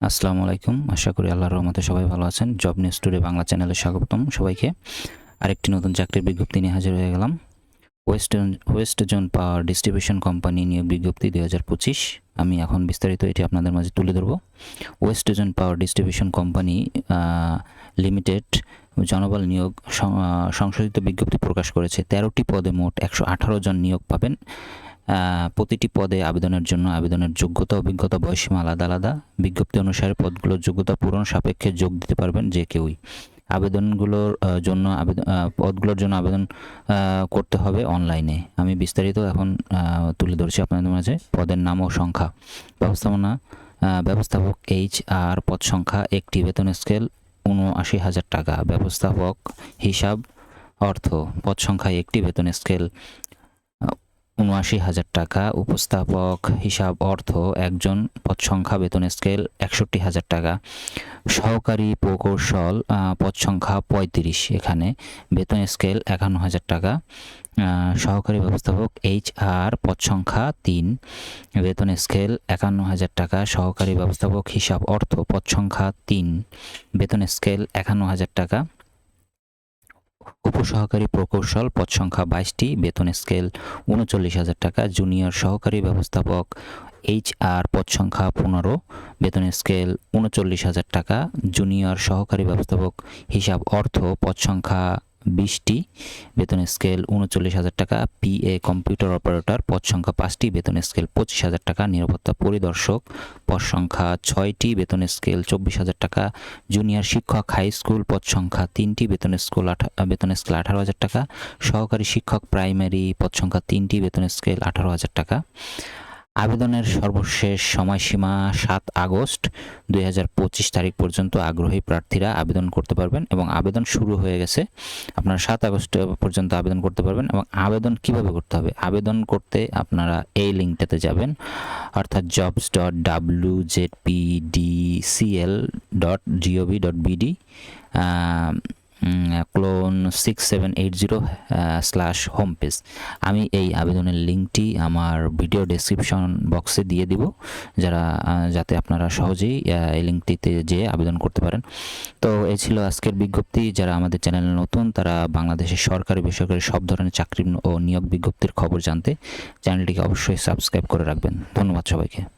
আসসালামু আলাইকুম। আশা করি আল্লাহর রহমতে সবাই ভালো আছেন। জব নিউজ টুডে বাংলা চ্যানেলে স্বাগতম সবাইকে। আরেকটি নতুন চাকরির বিজ্ঞপ্তি নিয়ে হাজির হয়ে গেলাম। West west zone power distribution company নিয়োগ বিজ্ঞপ্তি দুই হাজার পঁচিশ। আমি এখন বিস্তারিত এটি আপনাদের মাঝে তুলে ধরবো। West zone power distribution company limited জনবল নিয়োগ সংশোধিত বিজ্ঞপ্তি প্রকাশ করেছে। তেরোটি পদে মোট একশো আঠারো জন নিয়োগ পাবেন। প্রতিটি পদে আবেদনের জন্য আবেদনের যোগ্যতা, অভিজ্ঞতা বয়সীমা আলাদা আলাদা। বিজ্ঞপ্তি অনুসারে পদগুলোর যোগ্যতা পূরণ সাপেক্ষে যোগ দিতে পারবেন যে কেউই। আবেদনগুলোর জন্য আবেদন পদগুলোর জন্য আবেদন করতে হবে অনলাইনে। আমি বিস্তারিত এখন তুলে ধরছি আপনাদের মাঝে। পদের নাম ও সংখ্যা। ব্যবস্থাপনা ব্যবস্থাপক এইচ আর পদ সংখ্যা একটি। বেতন স্কেল উনআশি হাজার টাকা। ব্যবস্থাপক হিসাব অর্থ, পদ সংখ্যা একটি। বেতন স্কেল উনআশি হাজার টাকা। উপস্থাপক হিসাব অর্থ একজন পদ সংখ্যা বেতন স্কেল একষট্টি হাজার টাকা। সহকারী প্রকৌশল আহ, পদ সংখ্যা পঁয়ত্রিশ এখানে। বেতন স্কেল একান্ন হাজার টাকা। সহকারী ব্যবস্থাপক এইচ আর পদ সংখ্যা তিন। বেতন স্কেল একান্ন হাজার টাকা। সহকারী ব্যবস্থাপক হিসাব অর্থ পদ সংখ্যা তিন। বেতন স্কেল একান্ন হাজার টাকা। উপসহকারী প্রকৌশল, পদ সংখ্যা বাইশটি, বেতন স্কেল উনচল্লিশ হাজার টাকা, জুনিয়র সহকারী ব্যবস্থাপক এইচ আর, পদ সংখ্যা পনেরো, বেতন স্কেল উনচল্লিশ হাজার টাকা, জুনিয়র সহকারী ব্যবস্থাপক হিসাব অর্থ, পদ সংখ্যা বিশটি, বেতন স্কেল উনচল্লিশ হাজার টাকা পিএ কম্পিউটার অপারেটর পদ সংখ্যা পাঁচটি, বেতন স্কেল পঁচিশ হাজার টাকা, নিরাপত্তা পরিদর্শক, পদ সংখ্যা ছয়টি, বেতন স্কেল চব্বিশ হাজার টাকা জুনিয়র শিক্ষক হাই স্কুল পদ সংখ্যা তিনটি, বেতন স্কুল বেতন স্কেল আঠারো হাজার টাকা, সহকারী শিক্ষক প্রাইমারি পদ সংখ্যা তিনটি, বেতন স্কেল আঠারো হাজার টাকা। আবেদনের সর্বশেষ সময়সীমা সাত আগস্ট দুই হাজার পঁচিশ তারিখ পর্যন্ত আগ্রহী প্রার্থীরা আবেদন করতে পারবেন এবং আবেদন শুরু হয়ে গেছে। আপনারা সাত আগস্ট পর্যন্ত আবেদন করতে পারবেন এবং আবেদন কীভাবে করতে হবে? আবেদন করতে আপনারা এই লিঙ্কটাতে যাবেন, অর্থাৎ jobs dot W Z P D CL dot GOV dot BD six seven eight zero slash home page আমি এই আবেদনের লিঙ্কটি আমার ভিডিও ডেসক্রিপশন বক্সে দিয়ে দিব, যারা যাতে আপনারা সহজেই এই লিঙ্কটিতে যেয়ে আবেদন করতে পারেন। তো এই ছিল আজকের বিজ্ঞপ্তি। যারা আমাদের চ্যানেলে নতুন, তারা বাংলাদেশের সরকারি, বেসরকারি সব ধরনের চাকরি ও নিয়োগ বিজ্ঞপ্তির খবর জানতে চ্যানেলটিকে অবশ্যই সাবস্ক্রাইব করে রাখবেন। ধন্যবাদ সবাইকে।